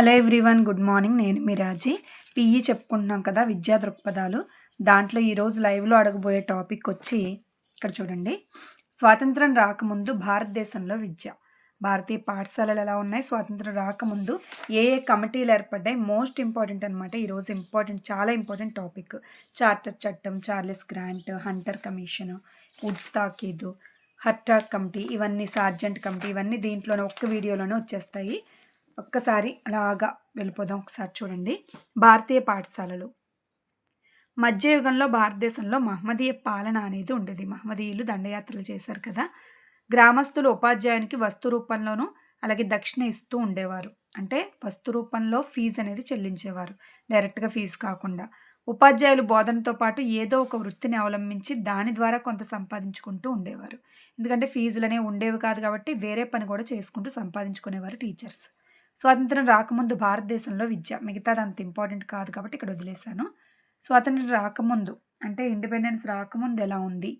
Hello everyone good morning. నేను మిరాజీ PE చెప్పుకుంటున్నాం కదా విద్యా దృక్పథాలు. దాంట్లో ఈరోజు లైవ్లో అడగబోయే టాపిక్ వచ్చి ఇక్కడ చూడండి. స్వాతంత్రం రాకముందు భారతదేశంలో విద్య. భారతీయ పాఠశాలలు ఎలా ఉన్నాయి? స్వాతంత్రం రాకముందు ఏ ఏ కమిటీలు ఏర్పడ్డాయి? మోస్ట్ ఇంపార్టెంట్ అనమాట ఈరోజు ఇంపార్టెంట్ చాలా ఇంపార్టెంట్ టాపిక్. చార్టర్ చట్టం Charles Grant Hunter commission Wood's తాకీదు Hartog committee ఇవన్నీ సార్జెంట్ కమిటీ ఇవన్నీ దీంట్లోనే ఒక్క వీడియోలోనే వచ్చేస్తాయి. ఒక్కసారి అలాగా వెళ్ళిపోదాం ఒకసారి చూడండి. భారతీయ పాఠశాలలు. మధ్యయుగంలో భారతదేశంలో మహమ్మదీయ పాలన అనేది ఉండేది. మహమ్మదీయులు దండయాత్రలు చేశారు కదా. గ్రామస్తులు ఉపాధ్యాయునికి వస్తు రూపంలోనూ అలాగే దక్షిణ ఇస్తూ ఉండేవారు. అంటే వస్తు రూపంలో ఫీజు అనేది చెల్లించేవారు. డైరెక్ట్గా ఫీజు కాకుండా. ఉపాధ్యాయులు బోధనతో పాటు ఏదో ఒక వృత్తిని అవలంబించి దాని ద్వారా కొంత సంపాదించుకుంటూ ఉండేవారు. ఎందుకంటే ఫీజులనే ఉండేవి కాదు కాబట్టి వేరే పని కూడా చేసుకుంటూ సంపాదించుకునేవారు టీచర్స్. స్వాతంత్రం రాకముందు భారతదేశంలో విద్య. మిగతాది అంత ఇంపార్టెంట్ కాదు కాబట్టి ఇక్కడ వదిలేశాను. స్వాతంత్రం రాకముందు అంటే ఇండిపెండెన్స్ రాకముందు ఎలా ఉంది?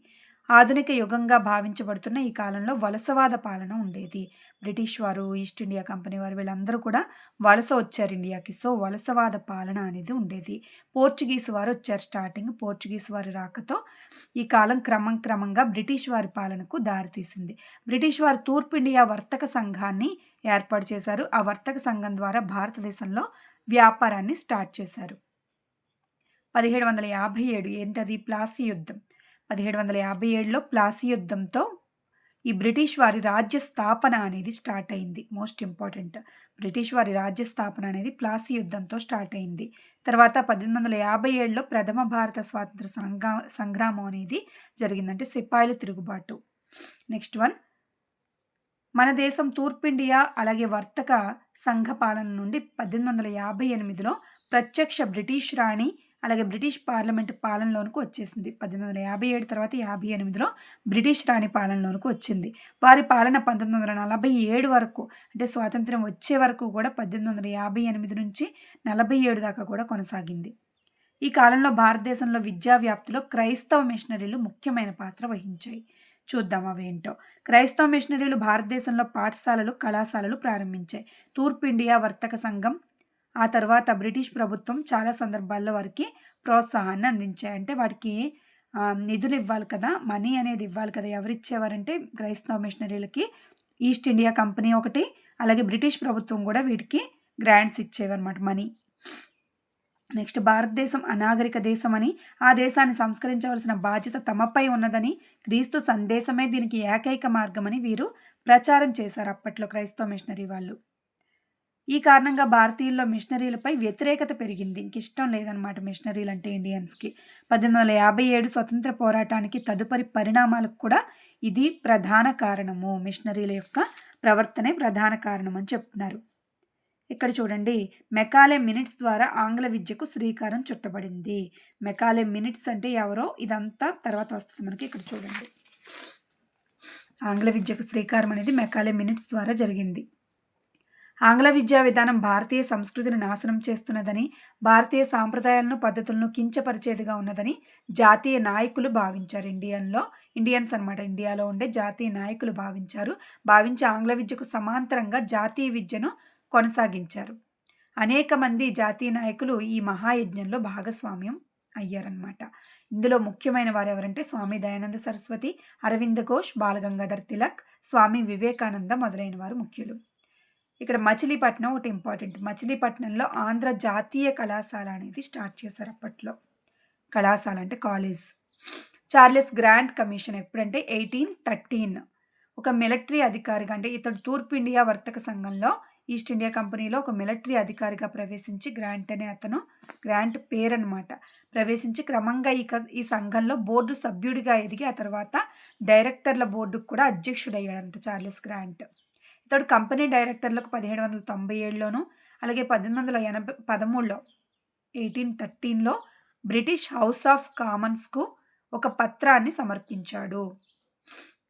ఆధునిక యుగంగా భావించబడుతున్న ఈ కాలంలో వలసవాద పాలన ఉండేది. బ్రిటిష్ వారు ఈస్ట్ ఇండియా కంపెనీ వారు వీళ్ళందరూ కూడా వలస వచ్చారు ఇండియాకి. సో వలసవాద పాలన అనేది ఉండేది. పోర్చుగీస్ వారు వచ్చారు స్టార్టింగ్. పోర్చుగీస్ వారి రాకతో ఈ కాలం క్రమం క్రమంగా బ్రిటిష్ వారి పాలనకు దారితీసింది. బ్రిటిష్ వారు తూర్పు ఇండియా వర్తక సంఘాన్ని ఏర్పాటు చేశారు. ఆ వర్తక సంఘం ద్వారా భారతదేశంలో వ్యాపారాన్ని స్టార్ట్ చేశారు. పదిహేడు వందల యాభై ఏడు ఏంటది? ప్లాసీ యుద్ధం. పదిహేడు వందల యాభై ఏడులో ప్లాసీ యుద్ధంతో ఈ బ్రిటిష్ వారి రాజ్య స్థాపన అనేది స్టార్ట్ అయింది. Most important. బ్రిటిష్ వారి రాజ్య స్థాపన అనేది ప్లాసీ యుద్ధంతో స్టార్ట్ అయింది. తర్వాత పద్దెనిమిది వందల యాభై ఏడులో ప్రథమ భారత స్వాతంత్ర సంగ్రా సంగ్రామం అనేది జరిగిందంటే సిపాయిల తిరుగుబాటు. Next one. మన దేశం తూర్పు ఇండియా అలాగే వర్తక సంఘ పాలన నుండి పద్దెనిమిది వందల యాభై ఎనిమిదిలో ప్రత్యక్ష బ్రిటిష్ రాణి అలాగే బ్రిటిష్ పార్లమెంటు పాలనలోనికి వచ్చేసింది. పద్దెనిమిది వందల యాభై ఏడు తర్వాత యాభై ఎనిమిదిలో బ్రిటిష్ రాణి పాలనలోనికి వచ్చింది. వారి పాలన పంతొమ్మిది వందల నలభై ఏడు వరకు అంటే స్వాతంత్రం వచ్చే వరకు కూడా పద్దెనిమిది వందల యాభై ఎనిమిది నుంచి నలభై ఏడు దాకా కూడా కొనసాగింది. ఈ కాలంలో భారతదేశంలో విద్యా వ్యాప్తిలో క్రైస్తవ మిషనరీలు ముఖ్యమైన పాత్ర వహించాయి. చూద్దాం అవేంటో క్రైస్తవ మిషనరీలు భారతదేశంలో పాఠశాలలు కళాశాలలు ప్రారంభించాయి. తూర్పు ఇండియా వర్తక సంఘం ఆ తర్వాత బ్రిటిష్ ప్రభుత్వం చాలా సందర్భాల్లో వారికి ప్రోత్సాహాన్ని అందించాయి. అంటే వాటికి నిధులు ఇవ్వాలి కదా మనీ అనేది ఇవ్వాలి కదా. ఎవరు ఇచ్చేవారంటే క్రైస్తవ మిషనరీలకి ఈస్ట్ ఇండియా కంపెనీ ఒకటి అలాగే బ్రిటిష్ ప్రభుత్వం కూడా వీటికి గ్రాంట్స్ ఇచ్చేవన్నమాట మనీ. నెక్స్ట్ భారతదేశం అనాగరిక దేశం అని ఆ దేశాన్ని సంస్కరించవలసిన బాధ్యత తమపై ఉన్నదని క్రీస్తు సందేశమే దీనికి ఏకైక మార్గమని వీరు ప్రచారం చేశారు అప్పట్లో క్రైస్తవ మిషనరీ వాళ్ళు. ఈ కారణంగా భారతీయుల్లో మిషనరీలపై వ్యతిరేకత పెరిగింది. ఇంక ఇష్టం లేదనమాట మిషనరీలు అంటే ఇండియన్స్కి. పద్దెనిమిది వందల యాభై ఏడు స్వతంత్ర పోరాటానికి తదుపరి పరిణామాలకు కూడా ఇది ప్రధాన కారణము. మిషనరీల యొక్క ప్రవర్తనే ప్రధాన కారణం అని చెప్తున్నారు. ఇక్కడ చూడండి. మెకాలే మినిట్స్ ద్వారా ఆంగ్ల విద్యకు శ్రీకారం చుట్టబడింది. మెకాలే మినిట్స్ అంటే ఎవరో ఇదంతా తర్వాత వస్తుంది మనకి ఇక్కడ చూడండి. ఆంగ్ల విద్యకు శ్రీకారం అనేది మెకాలే మినిట్స్ ద్వారా జరిగింది. ఆంగ్ల విద్యా విధానం భారతీయ సంస్కృతిని నాశనం చేస్తున్నదని భారతీయ సాంప్రదాయాలను పద్ధతులను కించపరిచేదిగా ఉన్నదని జాతీయ నాయకులు భావించారు. ఇండియన్లో ఇండియన్స్ అనమాట ఇండియాలో ఉండే జాతీయ నాయకులు భావించారు. భావించి ఆంగ్ల విద్యకు సమాంతరంగా జాతీయ విద్యను కొనసాగించారు. అనేక మంది జాతీయ నాయకులు ఈ మహాయజ్ఞంలో భాగస్వామ్యం అయ్యారనమాట ఇందులో ముఖ్యమైన వారు ఎవరంటే స్వామి దయానంద సరస్వతి అరవింద ఘోష్ బాలగంగాధర్ తిలక్ స్వామి వివేకానంద మొదలైన వారు ముఖ్యులు. ఇక్కడ మచిలీపట్నం ఒకటి ఇంపార్టెంట్. మచిలీపట్నంలో ఆంధ్ర జాతీయ కళాశాల అనేది స్టార్ట్ చేశారు అప్పట్లో. కళాశాల అంటే కాలేజ్. చార్లెస్ గ్రాండ్ కమిషన్ ఎప్పుడంటే ఎయిటీన్ థర్టీన్. ఒక మిలిటరీ అధికారిగా అంటే ఇతడు తూర్పు ఇండియా వర్తక సంఘంలో ఈస్ట్ ఇండియా కంపెనీలో ఒక మిలిటరీ అధికారిగా ప్రవేశించి గ్రాంట్ అనే అతను గ్రాంట్ పేరు అనమాట ప్రవేశించి క్రమంగా ఈ ఈ సంఘంలో బోర్డు సభ్యుడిగా ఎదిగి ఆ తర్వాత డైరెక్టర్ల బోర్డుకు కూడా అధ్యక్షుడయ్యాడంట చార్లెస్ గ్రాంట్. ఇతడు కంపెనీ డైరెక్టర్లకు పదిహేడు వందల తొంభై ఏడులోను అలాగే పద్దెనిమిది వందల ఎనభై పదమూడులో ఎయిటీన్ థర్టీన్లో బ్రిటిష్ హౌస్ ఆఫ్ కామన్స్కు ఒక పత్రాన్ని సమర్పించాడు.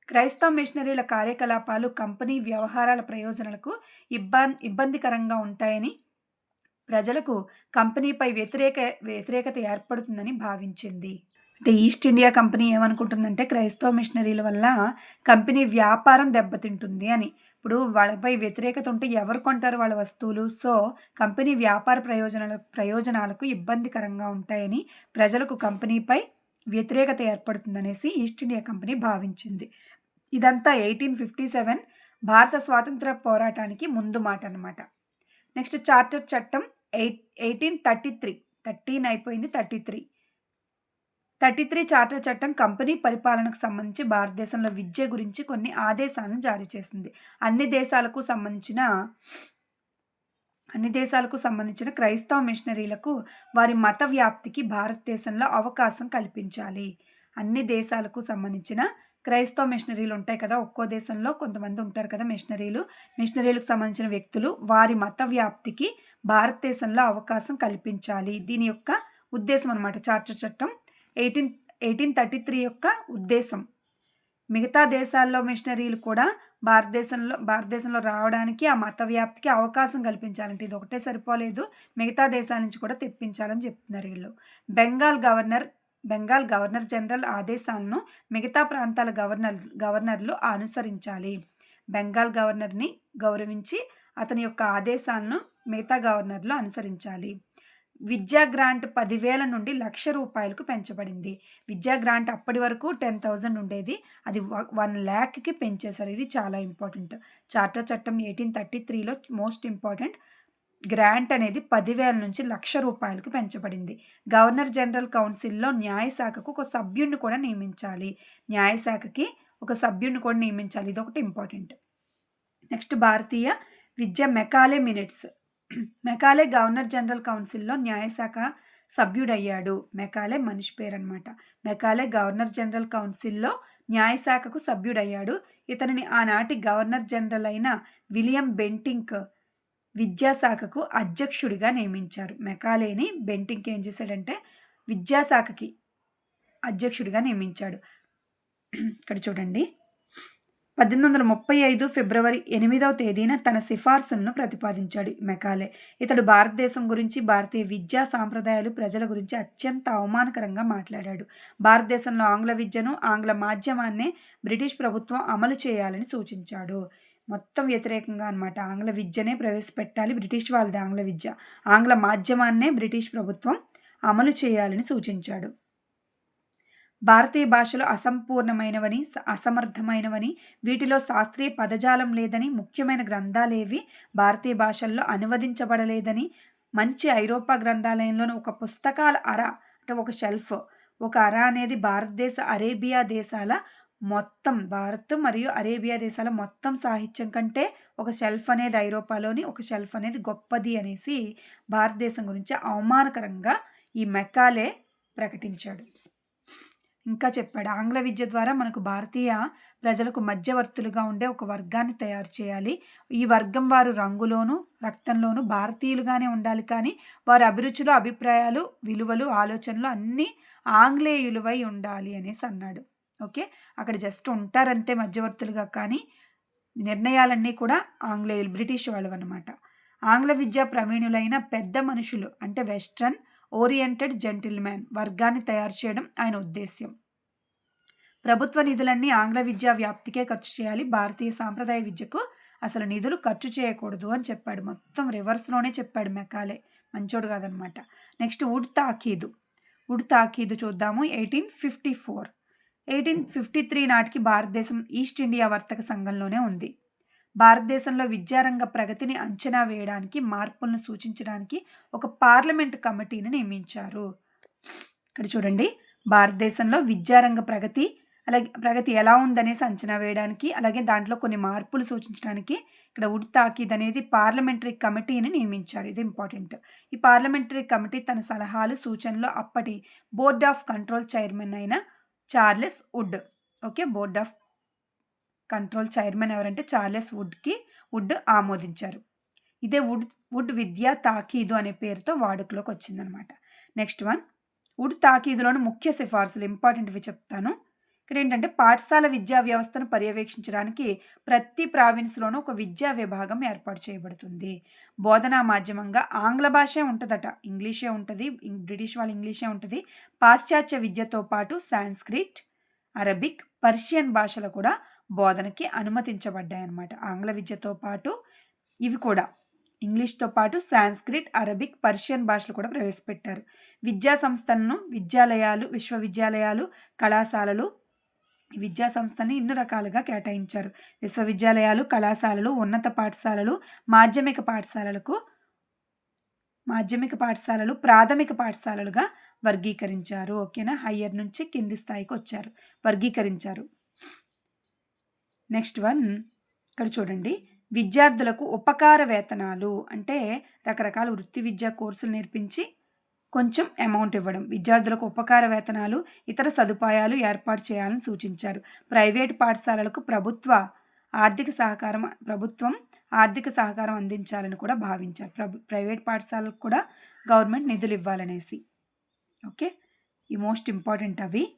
క్రైస్తవ మిషనరీల కార్యకలాపాలు కంపెనీ వ్యవహారాల ప్రయోజనాలకు ఇబ్బంది ఇబ్బందికరంగా ఉంటాయని ప్రజలకు కంపెనీపై వ్యతిరేక వ్యతిరేకత ఏర్పడుతుందని భావించింది. అంటే ఈస్ట్ ఇండియా కంపెనీ ఏమనుకుంటుందంటే క్రైస్తవ మిషనరీల వల్ల కంపెనీ వ్యాపారం దెబ్బతింటుంది అని. ఇప్పుడు వాళ్ళపై వ్యతిరేకత ఉంటే ఎవరు కొంటారు వాళ్ళ వస్తువులు? సో కంపెనీ వ్యాపార ప్రయోజనాల ప్రయోజనాలకు ఇబ్బందికరంగా ఉంటాయని ప్రజలకు కంపెనీపై వ్యతిరేకత ఏర్పడుతుందనేసి ఈస్ట్ ఇండియా కంపెనీ భావించింది. ఇదంతా ఎయిటీన్ ఫిఫ్టీ సెవెన్ భారత స్వాతంత్ర పోరాటానికి ముందు మాట అనమాట నెక్స్ట్ చార్టర్ చట్టం eight eighteen thirty three. Thirteen అయిపోయింది thirty three. Thirty three charter చట్టం కంపెనీ పరిపాలనకు సంబంధించి భారతదేశంలో విద్య గురించి కొన్ని ఆదేశాలను జారీ చేసింది. అన్ని దేశాలకు సంబంధించిన అన్ని దేశాలకు సంబంధించిన క్రైస్తవ మిషనరీలకు వారి మత వ్యాప్తికి భారతదేశంలో అవకాశం కల్పించాలి. అన్ని దేశాలకు సంబంధించిన క్రైస్తవ మిషనరీలు ఉంటాయి కదా ఒక్కో దేశంలో కొంతమంది ఉంటారు కదా మిషనరీలు. మిషనరీలకు సంబంధించిన వ్యక్తులు వారి మత వ్యాప్తికి భారతదేశంలో అవకాశం కల్పించాలి. దీని యొక్క ఉద్దేశం అనమాట చార్టర్ చట్టం ఎయిటీన్ ఎయిటీన్ థర్టీ త్రీ యొక్క ఉద్దేశం. మిగతా దేశాల్లో మిషనరీలు కూడా భారతదేశంలో భారతదేశంలో రావడానికి ఆ మత వ్యాప్తికి అవకాశం కల్పించాలంటే ఇది ఒకటే సరిపోలేదు. మిగతా దేశాల నుంచి కూడా తెప్పించాలని చెప్తున్నారు వీళ్ళు. Bengal governor Bengal governor general ఆదేశాలను మిగతా ప్రాంతాల గవర్నర్ గవర్నర్లు అనుసరించాలి. బెంగాల్ గవర్నర్ని గౌరవించి అతని యొక్క ఆదేశాలను మిగతా గవర్నర్లు అనుసరించాలి. విద్యా గ్రాంట్ పదివేల నుండి లక్ష రూపాయలకు పెంచబడింది. విద్యా గ్రాంట్ అప్పటి వరకు టెన్ థౌజండ్ ఉండేది. అది వన్ ల్యాక్కి పెంచేశారు. ఇది చాలా ఇంపార్టెంట్. చార్టర్ చట్టం ఎయిటీన్ థర్టీ త్రీలో మోస్ట్ ఇంపార్టెంట్ గ్రాంట్ అనేది పదివేల నుంచి లక్ష రూపాయలకు పెంచబడింది. గవర్నర్ జనరల్ కౌన్సిల్లో న్యాయశాఖకు ఒక సభ్యుడిని కూడా నియమించాలి. న్యాయశాఖకి ఒక సభ్యుడిని కూడా నియమించాలి. ఇది ఒకటి ఇంపార్టెంట్. నెక్స్ట్ భారతీయ విద్య Macaulay minutes. Macaulay governor general కౌన్సిల్లో న్యాయశాఖ సభ్యుడయ్యాడు. మెకాలే మనిషి పేరు అనమాట మెకాలే గవర్నర్ జనరల్ కౌన్సిల్లో న్యాయశాఖకు సభ్యుడయ్యాడు. ఇతనిని ఆనాటి గవర్నర్ జనరల్ అయిన విలియం బెంటింక్ విద్యాశాఖకు అధ్యక్షుడిగా నియమించారు. మెకాలేని బెంటింక్ ఏం చేశాడంటే విద్యాశాఖకి అధ్యక్షుడిగా నియమించాడు. ఇక్కడ చూడండి. పద్దెనిమిది వందల ముప్పై ఐదు ఫిబ్రవరి ఎనిమిదవ తేదీన తన సిఫార్సులను ప్రతిపాదించాడు మెకాలే. ఇతడు భారతదేశం గురించి భారతీయ విద్యా సాంప్రదాయాలు ప్రజల గురించి అత్యంత అవమానకరంగా మాట్లాడాడు. భారతదేశంలో ఆంగ్ల విద్యను ఆంగ్ల మాధ్యమాన్నే బ్రిటిష్ ప్రభుత్వం అమలు చేయాలని సూచించాడు. మొత్తం వ్యతిరేకంగా అనమాట ఆంగ్ల విద్యనే ప్రవేశపెట్టాలి బ్రిటిష్ వాళ్ళది ఆంగ్ల విద్య. ఆంగ్ల మాధ్యమాన్నే బ్రిటిష్ ప్రభుత్వం అమలు చేయాలని సూచించాడు. భారతీయ భాషలు అసంపూర్ణమైనవని అసమర్థమైనవని వీటిలో శాస్త్రీయ పదజాలం లేదని ముఖ్యమైన గ్రంథాలేవి భారతీయ భాషల్లో అనువదించబడలేదని మంచి ఐరోపా గ్రంథాలయంలోని ఒక పుస్తకాల అర అంటే ఒక షెల్ఫ్ ఒక అర అనేది భారతదేశ అరేబియా దేశాల మొత్తం భారత్ మరియు అరేబియా దేశాల మొత్తం సాహిత్యం కంటే ఒక షెల్ఫ్ అనేది ఐరోపాలోని ఒక షెల్ఫ్ అనేది గొప్పది అనేసి భారతదేశం గురించి అవమానకరంగా ఈ మెకాలే ప్రకటించాడు. ఇంకా చెప్పాడు. ఆంగ్ల విద్య ద్వారా మనకు భారతీయ ప్రజలకు మధ్యవర్తులుగా ఉండే ఒక వర్గాన్ని తయారు చేయాలి. ఈ వర్గం వారు రంగులోను రక్తంలోను భారతీయులుగానే ఉండాలి. కానీ వారి అభిరుచులు అభిప్రాయాలు విలువలు ఆలోచనలు అన్నీ ఆంగ్లేయులువై ఉండాలి అనేసి అన్నాడు. ఓకే? అక్కడ జస్ట్ ఉంటారంతే మధ్యవర్తులుగా. కానీ నిర్ణయాలన్నీ కూడా ఆంగ్లేయులు బ్రిటిష్ వాళ్ళు అనమాట ఆంగ్ల విద్యా ప్రవీణులైన పెద్ద మనుషులు అంటే వెస్ట్రన్ ఓరియంటెడ్ జెంటిల్మ్యాన్ వర్గాన్ని తయారు చేయడం ఆయన ఉద్దేశ్యం. ప్రభుత్వ నిధులన్నీ ఆంగ్ల విద్యా వ్యాప్తికే ఖర్చు చేయాలి. భారతీయ సాంప్రదాయ విద్యకు అసలు నిధులు ఖర్చు చేయకూడదు అని చెప్పాడు. మొత్తం రివర్స్లోనే చెప్పాడు మెకాలే. మంచోడు కాదనమాట. నెక్స్ట్ ఉడ్ తాకీదు ఉడ్ తాకీదు చూద్దాము. Eighteen fifty four. Eighteen fifty three నాటికి భారతదేశం ఈస్ట్ ఇండియా వర్తక సంఘంలోనే ఉంది. భారతదేశంలో విద్యారంగ ప్రగతిని అంచనా వేయడానికి మార్పులను సూచించడానికి ఒక పార్లమెంట్ కమిటీని నియమించారు. ఇక్కడ చూడండి. భారతదేశంలో విద్యారంగ ప్రగతి అలాగే ప్రగతి ఎలా ఉందనేసి అంచనా వేయడానికి అలాగే దాంట్లో కొన్ని మార్పులు సూచించడానికి ఇక్కడ ఉడ్ తాకీద్ అనేది పార్లమెంటరీ కమిటీని నియమించారు. ఇది ఇంపార్టెంట్. ఈ పార్లమెంటరీ కమిటీ తన సలహాలు సూచనలు అప్పటి బోర్డ్ ఆఫ్ కంట్రోల్ చైర్మన్ అయిన Charles Wood. Okay? Board of control chairman ఎవరంటే చార్లెస్ వుడ్కి వుడ్ ఆమోదించారు. ఇదే వుడ్ వుడ్ విద్యా తాకీదు అనే పేరుతో వాడుకలోకి వచ్చిందనమాట నెక్స్ట్ వన్ వుడ్ తాకీదులోని ముఖ్య సిఫార్సులు ఇంపార్టెంట్వి చెప్తాను. ఇక్కడ ఏంటంటే పాఠశాల విద్యా వ్యవస్థను పర్యవేక్షించడానికి ప్రతి ప్రావిన్స్లోనూ ఒక విద్యా విభాగం ఏర్పాటు చేయబడుతుంది. బోధనా మాధ్యమంగా ఆంగ్ల భాషే ఉంటుందట ఇంగ్లీషే ఉంటుంది బ్రిటిష్ వాళ్ళ ఇంగ్లీషే ఉంటుంది. పాశ్చాత్య విద్యతో పాటు సాంస్క్రిట్ అరబిక్ పర్షియన్ భాషలు కూడా బోధనకి అనుమతించబడ్డాయన్నమాట. ఆంగ్ల విద్యతో పాటు ఇవి కూడా. ఇంగ్లీష్తో పాటు సాంస్క్రిట్ అరబిక్ పర్షియన్ భాషలు కూడా ప్రవేశపెట్టారు. విద్యా సంస్థలను విద్యాలయాలు విశ్వవిద్యాలయాలు కళాశాలలు విద్యా సంస్థల్ని ఇన్ని రకాలుగా కేటాయించారు. విశ్వవిద్యాలయాలు కళాశాలలు ఉన్నత పాఠశాలలు మాధ్యమిక పాఠశాలలకు మాధ్యమిక పాఠశాలలు ప్రాథమిక పాఠశాలలుగా వర్గీకరించారు. ఓకేనా? హయ్యర్ నుంచి కింది స్థాయికి వచ్చారు. వర్గీకరించారు. నెక్స్ట్ వన్ ఇక్కడ చూడండి. విద్యార్థులకు ఉపకార వేతనాలు అంటే రకరకాల వృత్తి విద్యా కోర్సులు నేర్పించి కొంచెం అమౌంట్ ఇవ్వడం. విద్యార్థులకు ఉపకార వేతనాలు ఇతర సదుపాయాలు ఏర్పాటు చేయాలని సూచించారు. ప్రైవేట్ పాఠశాలలకు ప్రభుత్వ ఆర్థిక సహకారం ప్రభుత్వం ఆర్థిక సహకారం అందించాలని కూడా భావించారు. ప్రభు ప్రైవేట్ పాఠశాలకు కూడా గవర్నమెంట్ నిధులు ఇవ్వాలనేసి. ఓకే? ఈ మోస్ట్ ఇంపార్టెంట్ అవి.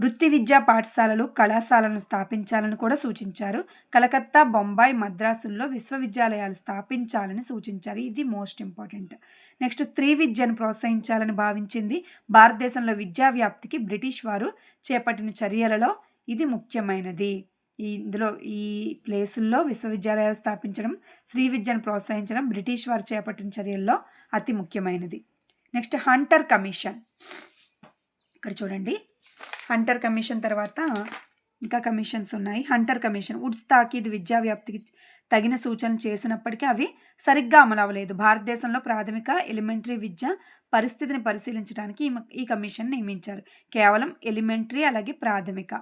వృత్తి విద్యా పాఠశాలలు కళాశాలను స్థాపించాలని కూడా సూచించారు. కలకత్తా బొంబాయి మద్రాసుల్లో విశ్వవిద్యాలయాలు స్థాపించాలని సూచించారు. ఇది మోస్ట్ ఇంపార్టెంట్. నెక్స్ట్ స్త్రీ విద్యను ప్రోత్సహించాలని భావించింది భారతదేశంలో విద్యా వ్యాప్తికి బ్రిటిష్ వారు చేపట్టిన చర్యలలో ఇది ముఖ్యమైనది. ఇందులో ఈ ప్లేసుల్లో విశ్వవిద్యాలయాలు స్థాపించడం స్త్రీ విద్యను ప్రోత్సహించడం బ్రిటిష్ వారు చేపట్టిన చర్యల్లో అతి ముఖ్యమైనది. Next Hunter commission. ఇక్కడ చూడండి. హంటర్ కమిషన్ తర్వాత ఇంకా కమిషన్స్ ఉన్నాయి. హంటర్ కమిషన్ ఉడ్స్ తాకీదు విద్యా వ్యాప్తికి తగిన సూచనలు చేసినప్పటికీ అవి సరిగ్గా అమలు అవ్వలేదు భారతదేశంలో ప్రాథమిక ఎలిమెంటరీ విద్య పరిస్థితిని పరిశీలించడానికి ఈ ఈ కమిషన్ నియమించారు. కేవలం ఎలిమెంటరీ అలాగే ప్రాథమిక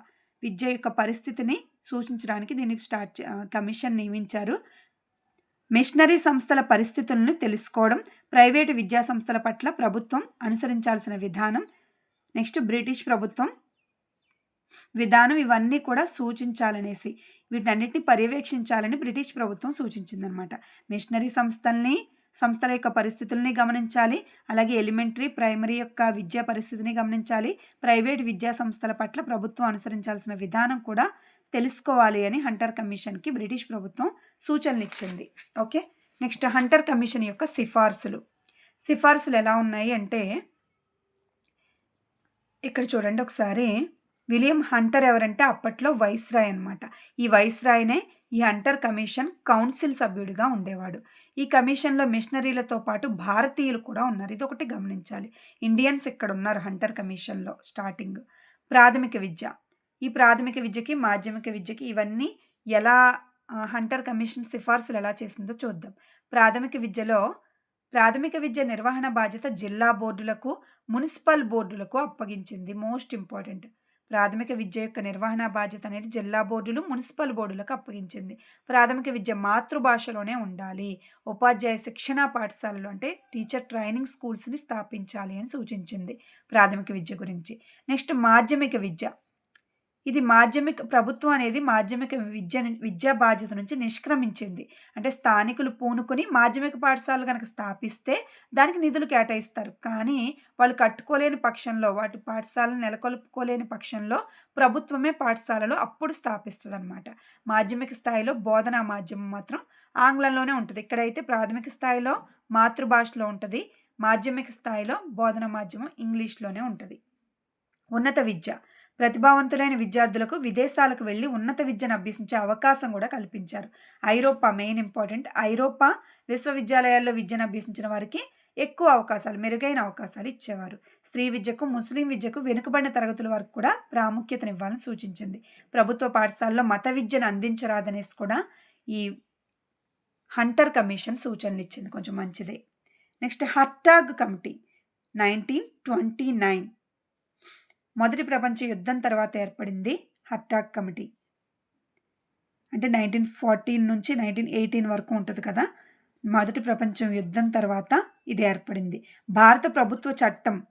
విద్య యొక్క పరిస్థితిని సూచించడానికి దీనికి స్టార్ట్ కమిషన్ నియమించారు. మిషనరీ సంస్థల పరిస్థితులను తెలుసుకోవడం ప్రైవేటు విద్యా సంస్థల పట్ల ప్రభుత్వం అనుసరించాల్సిన విధానం నెక్స్ట్ బ్రిటిష్ ప్రభుత్వం విధానం ఇవన్నీ కూడా సూచించాలనేసి వీటన్నిటిని పర్యవేక్షించాలని బ్రిటిష్ ప్రభుత్వం సూచించిందనమాట. మిషనరీ సంస్థల్ని సంస్థల యొక్క పరిస్థితుల్ని గమనించాలి అలాగే ఎలిమెంటరీ ప్రైమరీ యొక్క విద్యా పరిస్థితిని గమనించాలి ప్రైవేట్ విద్యా సంస్థల పట్ల ప్రభుత్వం అనుసరించాల్సిన విధానం కూడా తెలుసుకోవాలి అని హంటర్ కమిషన్కి బ్రిటిష్ ప్రభుత్వం సూచనలు ఇచ్చింది ఓకే? నెక్స్ట్ హంటర్ కమిషన్ యొక్క సిఫార్సులు. సిఫార్సులు ఎలా ఉన్నాయి అంటే ఇక్కడ చూడండి ఒకసారి. విలియం హంటర్ ఎవరంటే అప్పట్లో వైస్రాయ్ అనమాట ఈ వైస్రాయ్నే ఈ హంటర్ కమిషన్ కౌన్సిల్ సభ్యుడిగా ఉండేవాడు. ఈ కమిషన్లో మిషనరీలతో పాటు భారతీయులు కూడా ఉన్నారు. ఇది ఒకటి గమనించాలి. ఇండియన్స్ ఇక్కడ ఉన్నారు హంటర్ కమిషన్లో స్టార్టింగ్. ప్రాథమిక విద్య. ఈ ప్రాథమిక విద్యకి మాధ్యమిక విద్యకి ఇవన్నీ ఎలా హంటర్ కమిషన్ సిఫార్సులు ఎలా చేసిందో చూద్దాం. ప్రాథమిక విద్యలో ప్రాథమిక విద్య నిర్వహణ బాధ్యత జిల్లా బోర్డులకు మున్సిపల్ బోర్డులకు అప్పగించింది. Most important. ప్రాథమిక విద్య యొక్క నిర్వహణ బాధ్యత అనేది జిల్లా బోర్డులు మున్సిపల్ బోర్డులకు అప్పగించింది. ప్రాథమిక విద్య మాతృభాషలోనే ఉండాలి. ఉపాధ్యాయ శిక్షణా పాఠశాలలు అంటే టీచర్ ట్రైనింగ్ స్కూల్స్ని స్థాపించాలి అని సూచించింది ప్రాథమిక విద్య గురించి. నెక్స్ట్ మాధ్యమిక విద్య. ఇది మాధ్యమిక ప్రభుత్వం అనేది మాధ్యమిక విద్య విద్యా బాధ్యత నుంచి నిష్క్రమించింది. అంటే స్థానికులు పూనుకొని మాధ్యమిక పాఠశాలలు కనుక స్థాపిస్తే దానికి నిధులు కేటాయిస్తారు. కానీ వాళ్ళు కట్టుకోలేని పక్షంలో వాటి పాఠశాలను నెలకొల్పుకోలేని పక్షంలో ప్రభుత్వమే పాఠశాలలు అప్పుడు స్థాపిస్తుంది అనమాట మాధ్యమిక స్థాయిలో బోధనా మాధ్యమం మాత్రం ఆంగ్లంలోనే ఉంటుంది. ఇక్కడైతే ప్రాథమిక స్థాయిలో మాతృభాషలో ఉంటుంది. మాధ్యమిక స్థాయిలో బోధనా మాధ్యమం ఇంగ్లీష్లోనే ఉంటుంది. ఉన్నత విద్య. ప్రతిభావంతులైన విద్యార్థులకు విదేశాలకు వెళ్ళి ఉన్నత విద్యను అభ్యసించే అవకాశం కూడా కల్పించారు. ఐరోపా మెయిన్ ఇంపార్టెంట్. ఐరోపా విశ్వవిద్యాలయాల్లో విద్యను అభ్యసించిన వారికి ఎక్కువ అవకాశాలు మెరుగైన అవకాశాలు ఇచ్చేవారు. స్త్రీ విద్యకు ముస్లిం విద్యకు వెనుకబడిన తరగతుల వరకు కూడా ప్రాముఖ్యతనివ్వాలని సూచించింది. ప్రభుత్వ పాఠశాలలో మత విద్యను అందించరాదనేసి కూడా ఈ హంటర్ కమిషన్ సూచనలు ఇచ్చింది. కొంచెం మంచిదే. Next Hartog committee nineteen twenty nine. మొదటి ప్రపంచ యుద్ధం తర్వాత ఏర్పడింది హర్టాక్ కమిటీ. అంటే నైన్టీన్ ఫార్టీన్ నుంచి నైన్టీన్ ఎయిటీన్ వరకు ఉంటుంది కదా? మొదటి ప్రపంచం యుద్ధం తర్వాత ఇది ఏర్పడింది. భారత ప్రభుత్వ చట్టం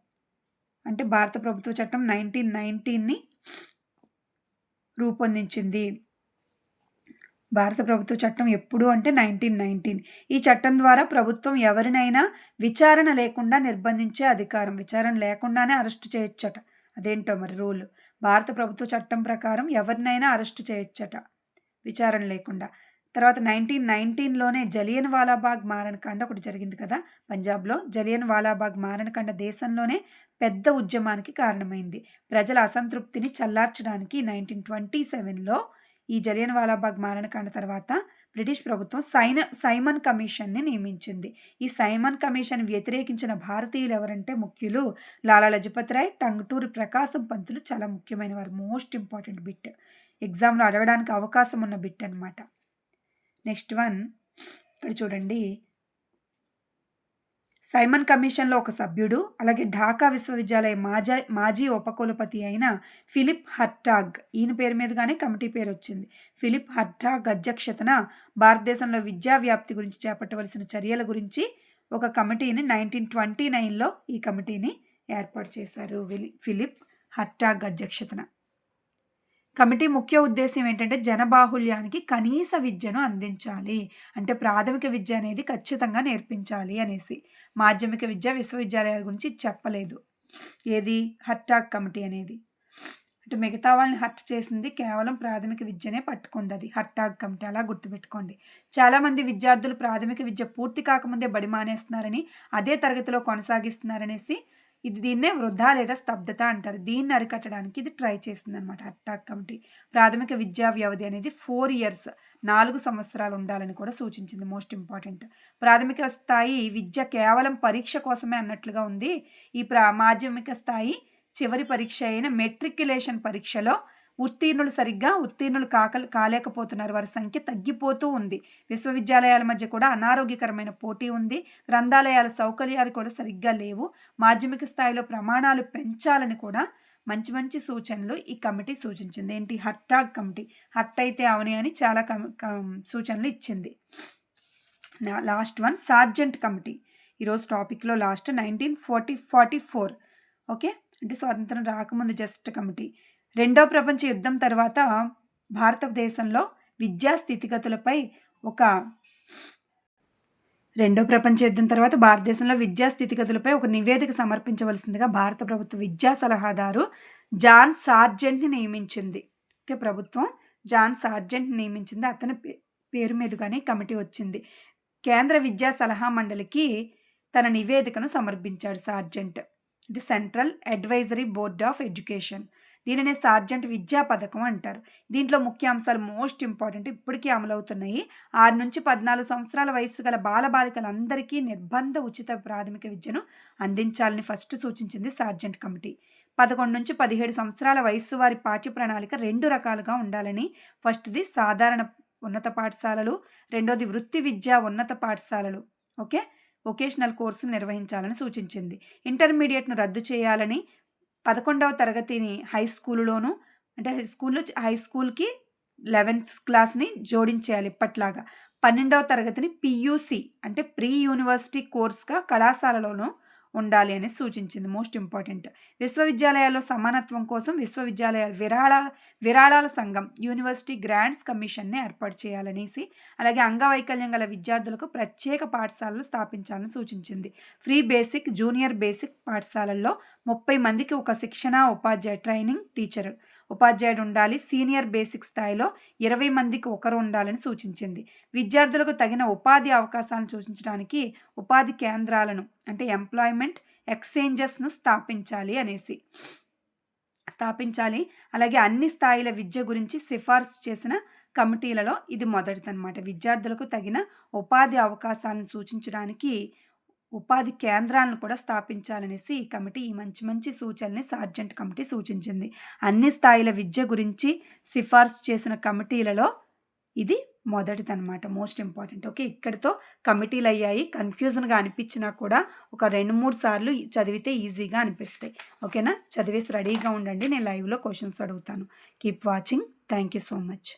అంటే భారత ప్రభుత్వ చట్టం నైన్టీన్ నైన్టీన్ని రూపొందించింది. భారత ప్రభుత్వ చట్టం ఎప్పుడు అంటే నైన్టీన్ నైన్టీన్. ఈ చట్టం ద్వారా ప్రభుత్వం ఎవరినైనా విచారణ లేకుండా నిర్బంధించే అధికారం విచారణ లేకుండానే అరెస్ట్ చేయొచ్చట. అదేంటో మరి రూల్. భారత ప్రభుత్వ చట్టం ప్రకారం ఎవరినైనా అరెస్టు చేయొచ్చట. విచారణ లేకుండా. తర్వాత నైన్టీన్ నైన్టీన్లోనే జలియన్ వాలాబాగ్ మారణకాండ ఒకటి జరిగింది కదా? పంజాబ్లో జలియన్ వాలాబాగ్ మారణకాండ దేశంలోనే పెద్ద ఉద్యమానికి కారణమైంది. ప్రజల అసంతృప్తిని చల్లార్చడానికి నైన్టీన్ ట్వంటీ సెవెన్లో ఈ జలియన్ వాలాబాగ్ మారణకాండ తర్వాత బ్రిటిష్ ప్రభుత్వం సైన సైమన్ కమిషన్ని నియమించింది. ఈ సైమన్ కమిషన్ వ్యతిరేకించిన భారతీయులు ఎవరంటే ముఖ్యులు లాలా లజపత్ రాయ్ టంగుటూరి ప్రకాశం పంతులు చాలా ముఖ్యమైన వారు మోస్ట్ ఇంపార్టెంట్ బిట్. ఎగ్జామ్లో అడగడానికి అవకాశం ఉన్న బిట్ అనమాట నెక్స్ట్ వన్ ఇక్కడ చూడండి. సైమన్ కమిషన్లో ఒక సభ్యుడు అలాగే ఢాకా విశ్వవిద్యాలయ మాజా మాజీ ఉపకులపతి అయిన ఫిలిప్ హర్టాగ్. ఈయన పేరు మీదుగానే కమిటీ పేరు వచ్చింది. ఫిలిప్ హర్టాగ్ అధ్యక్షతన భారతదేశంలో విద్యా వ్యాప్తి గురించి చేపట్టవలసిన చర్యల గురించి ఒక కమిటీని నైన్టీన్ ట్వంటీ నైన్లో ఈ కమిటీని ఏర్పాటు చేశారు. ఫిలిప్ హర్టాగ్ అధ్యక్షతన. కమిటీ ముఖ్య ఉద్దేశం ఏంటంటే జనబాహుల్యానికి కనీస విద్యను అందించాలి. అంటే ప్రాథమిక విద్య అనేది ఖచ్చితంగా నేర్పించాలి అనేసి. మాధ్యమిక విద్య విశ్వవిద్యాలయాల గురించి చెప్పలేదు. ఏది? హట్టాక్ కమిటీ అనేది. అంటే మిగతా వాళ్ళని హట్ చేసింది కేవలం ప్రాథమిక విద్యనే పట్టుకుంది అది. హట్టాగ్ కమిటీ అలా గుర్తుపెట్టుకోండి. చాలామంది విద్యార్థులు ప్రాథమిక విద్య పూర్తి కాకముందే బడి మానేస్తున్నారని అదే తరగతిలో కొనసాగిస్తున్నారనేసి ఇది దీన్నే వృధా లేదా స్తబ్దత అంటారు. దీన్ని అరికట్టడానికి ఇది ట్రై చేసింది అనమాట అట్టాక్ కమిటీ. ప్రాథమిక విద్యా వ్యవధి అనేది ఫోర్ ఇయర్స్ నాలుగు సంవత్సరాలు ఉండాలని కూడా సూచించింది మోస్ట్ ఇంపార్టెంట్. ప్రాథమిక స్థాయి విద్య కేవలం పరీక్ష కోసమే అన్నట్లుగా ఉంది. ఈ ప్రా మాధ్యమిక స్థాయి చివరి పరీక్ష అయిన మెట్రిక్యులేషన్ పరీక్షలో ఉత్తీర్ణులు సరిగ్గా ఉత్తీర్ణులు కాక కాలేకపోతున్నారు. వారి సంఖ్య తగ్గిపోతూ ఉంది. విశ్వవిద్యాలయాల మధ్య కూడా అనారోగ్యకరమైన పోటీ ఉంది. గ్రంథాలయాల సౌకర్యాలు కూడా సరిగ్గా లేవు. మాధ్యమిక స్థాయిలో ప్రమాణాలు పెంచాలని కూడా మంచి మంచి సూచనలు ఈ కమిటీ సూచించింది. ఏంటి? హట్టాగ్ కమిటీ. హట్ అయితే అవని అని చాలా సూచనలు ఇచ్చింది. Last one Sargent committee. ఈరోజు టాపిక్లో last nineteen forty forty four. Okay? అంటే స్వాతంత్రం రాకముందు జస్ట్ కమిటీ. రెండో ప్రపంచ యుద్ధం తర్వాత భారతదేశంలో విద్యా స్థితిగతులపై ఒక రెండో ప్రపంచ యుద్ధం తర్వాత భారతదేశంలో విద్యా స్థితిగతులపై ఒక నివేదిక సమర్పించవలసిందిగా భారత ప్రభుత్వ విద్యా సలహాదారు జాన్ సార్జెంట్ని నియమించింది. ఓకే ప్రభుత్వం జాన్ సార్జెంట్ నియమించింది. అతని పేరు మీదుగానే కమిటీ వచ్చింది. కేంద్ర విద్యా సలహా మండలికి తన నివేదికను సమర్పించాడు సార్జెంట్. అంటే central advisory board of education. దీనినే సార్జెంట్ విద్యా పథకం అంటారు. దీంట్లో ముఖ్య అంశాలు మోస్ట్ ఇంపార్టెంట్ ఇప్పటికీ అమలవుతున్నాయి. ఆరు నుంచి పద్నాలుగు సంవత్సరాల వయసు గల బాలబాలికలందరికీ నిర్బంధ ఉచిత ప్రాథమిక విద్యను అందించాలని ఫస్ట్ సూచించింది సార్జెంట్ కమిటీ. పదకొండు నుంచి పదిహేడు సంవత్సరాల వయస్సు వారి పాఠ్య ప్రణాళిక రెండు రకాలుగా ఉండాలని ఫస్ట్ది సాధారణ ఉన్నత పాఠశాలలు రెండోది వృత్తి విద్యా ఉన్నత పాఠశాలలు. ఓకే? వొకేషనల్ కోర్సును నిర్వహించాలని సూచించింది. ఇంటర్మీడియట్ను రద్దు చేయాలని పదకొండవ తరగతిని హై స్కూల్లోను అంటే హై స్కూల్లో హై స్కూల్కి లెవెన్త్ క్లాస్ని జోడించేయాలి ఇప్పట్లాగా. పన్నెండవ తరగతిని పియూసి అంటే ప్రీ యూనివర్సిటీ కోర్స్గా కళాశాలలోనూ ఉండాలి అని సూచించింది. Most important. విశ్వవిద్యాలయాల్లో సమానత్వం కోసం విశ్వవిద్యాలయాల విరాళ విరాళాల సంఘం యూనివర్సిటీ గ్రాంట్స్ కమిషన్ని ఏర్పాటు చేయాలనేసి అలాగే అంగవైకల్యం గల విద్యార్థులకు ప్రత్యేక పాఠశాలలు స్థాపించాలని సూచించింది. ఫ్రీ బేసిక్ జూనియర్ బేసిక్ పాఠశాలల్లో ముప్పై మందికి ఒక శిక్షణ ఉపాధ్యాయ ట్రైనింగ్ టీచర్. ఉపాధ్యాయుడు ఉండాలి. సీనియర్ బేసిక్ స్థాయిలో ఇరవై మందికి ఒకరు ఉండాలని సూచించింది. విద్యార్థులకు తగిన ఉపాధి అవకాశాలను సూచించడానికి ఉపాధి కేంద్రాలను అంటే ఎంప్లాయ్మెంట్ ఎక్స్చేంజెస్ను స్థాపించాలి అనేసి. స్థాపించాలి. అలాగే అన్ని స్థాయిల విద్య గురించి సిఫార్సు చేసిన కమిటీలలో ఇది మొదటిదన్నమాట. విద్యార్థులకు తగిన ఉపాధి అవకాశాలను సూచించడానికి ఉపాధి కేంద్రాలను కూడా స్థాపించాలనేసి ఈ కమిటీ ఈ మంచి మంచి సూచనల్ని సార్జెంట్ కమిటీ సూచించింది. అన్ని స్థాయిల విద్య గురించి సిఫార్సు చేసిన కమిటీలలో ఇది మొదటిదనమాట మోస్ట్ ఇంపార్టెంట్ ఓకే ఇక్కడితో కమిటీలు అయ్యాయి. కన్ఫ్యూజన్గా అనిపించినా కూడా ఒక రెండు మూడు సార్లు చదివితే ఈజీగా అనిపిస్తాయి. ఓకేనా? చదివేసి రెడీగా ఉండండి. నేను లైవ్లో క్వశ్చన్స్ అడుగుతాను. Keep watching thank you so much